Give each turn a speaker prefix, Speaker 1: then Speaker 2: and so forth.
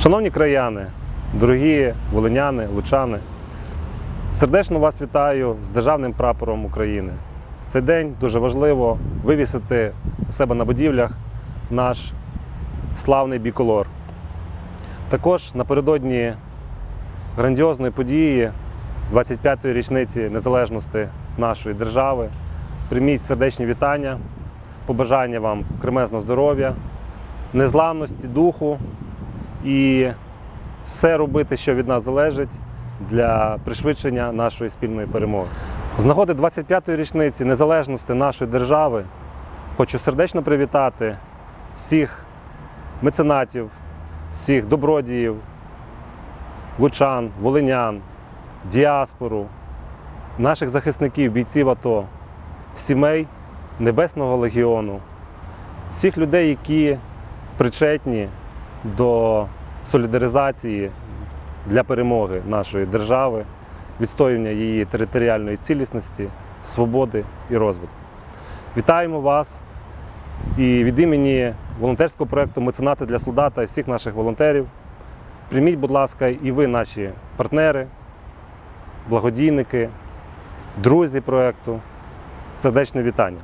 Speaker 1: Шановні краяни, дорогі волиняни, лучани, сердечно вас вітаю з Державним прапором України. В цей день дуже важливо вивісити у себе на будівлях наш славний біколор. Також напередодні грандіозної події 25-ї річниці незалежності нашої держави. Прийміть сердечні вітання, побажання вам кремезного здоров'я, незламності духу і все робити, що від нас залежить для пришвидшення нашої спільної перемоги. З нагоди 25-ї річниці незалежності нашої держави хочу сердечно привітати всіх меценатів, всіх добродіїв, лучан, волинян, діаспору, наших захисників, бійців АТО, сімей Небесного легіону, всіх людей, які причетні до солідаризації для перемоги нашої держави, відстоювання її територіальної цілісності, свободи і розвитку. Вітаємо вас і від імені волонтерського проєкту Меценати для солдата і всіх наших волонтерів. Прийміть, будь ласка, і ви, наші партнери, благодійники, друзі проєкту. Сердечне вітання.